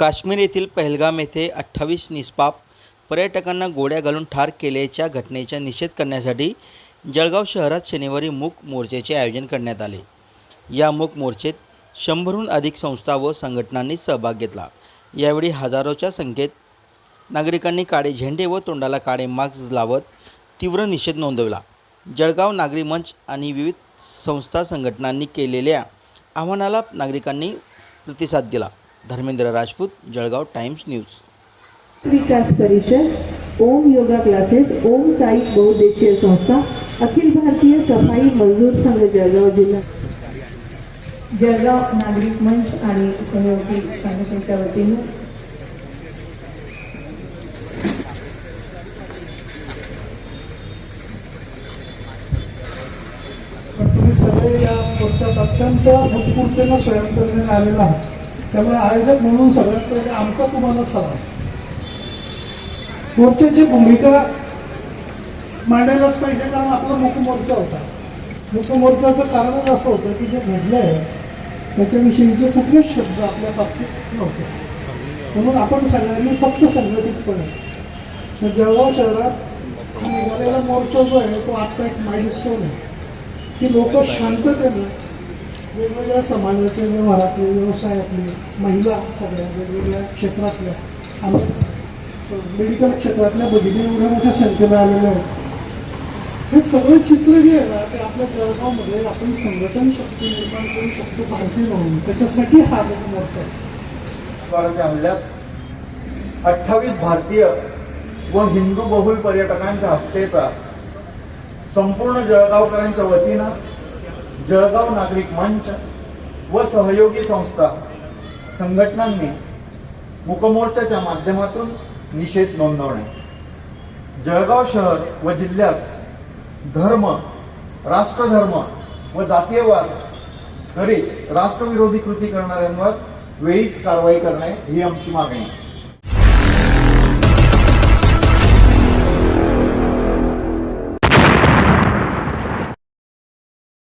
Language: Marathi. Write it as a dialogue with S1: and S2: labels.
S1: काश्मीर येथील पहलगाम येथे अठ्ठावीस निष्पाप पर्यटकांना गोड्या घालून ठार केल्याच्या घटनेचा निषेध करण्यासाठी जळगाव शहरात शनिवारी मूक मोर्चेचे आयोजन करण्यात आले. या मूक मोर्चेत शंभरहून अधिक संस्था व संघटनांनी सहभाग घेतला. यावेळी हजारोच्या संख्येत नागरिकांनी काळे झेंडे व तोंडाला काळे मास्क लावत तीव्र निषेध नोंदवला. जळगाव नागरी मंच आणि विविध संस्था संघटनांनी केलेल्या आव्हानाला नागरिकांनी प्रतिसाद दिला. Dharmendra Rajput Jalgaon times news.
S2: Vikas Parishad Om yoga classes Om Sai बहुद्देशीय संस्था अखिल भारतीय सफाई मजदूर संघ जळगाव जिल्हा. जळगाव नागरिक मंच आणि सहयोगी संघटनेच्या वतीने.
S3: सगळे या मोर्चात अत्यंत उत्स्फूर्तीनं स्वयंप्रेरणेने आलेला आहात. त्यामुळे आयोजक म्हणून सगळ्यात पहिले आमचा तुम्हाला सलाम मोर्चाची भूमिका मांडायलाच पाहिजे कारण आपला मुखमोर्चा होता. मुखमोर्चाचं कारणच असं होतं की जे घडलंय त्याच्याविषयीचे कुठलेच शब्द आपल्या बाबतीत नव्हते. म्हणून आपण सगळ्यांनी फक्त संघटितपणे जळगाव शहरात निघालेला मोर्चा जो आहे तो आजचा एक माइलस्टोन आहे. की लोक शांततेनं वेगवेगळ्या समाजाचे व्यवहारातले व्यवसायातले महिला सगळ्या वेगवेगळ्या क्षेत्रातल्या आणि मेडिकल क्षेत्रातल्या भगिनी एवढ्या मोठ्या संख्येनं आलेल्या आहेत हे सगळं चित्र जे आहे ना ते आपल्या जळगावमध्ये आपण संघटन शक्ती निर्माण करू शकतो भारतीय म्हणून त्याच्यासाठी हा लोक मोर्चा आहे.
S4: हल्ल्यात अठ्ठावीस भारतीय व हिंदू बहुल पर्यटकांच्या हत्येचा संपूर्ण जळगावकरांच्या वतीनं जळगाव नागरिक मंच व सहयोगी संस्था संघटनांनी मुकमोर्चाच्या माध्यमातून निषेध नोंदवणे. जळगाव शहर व जिल्ह्यात धर्म राष्ट्रधर्म व जातीयवाद करीत राष्ट्रविरोधी कृती करणाऱ्यांवर वेळीच कारवाई करणे ही आमची मागणी आहे.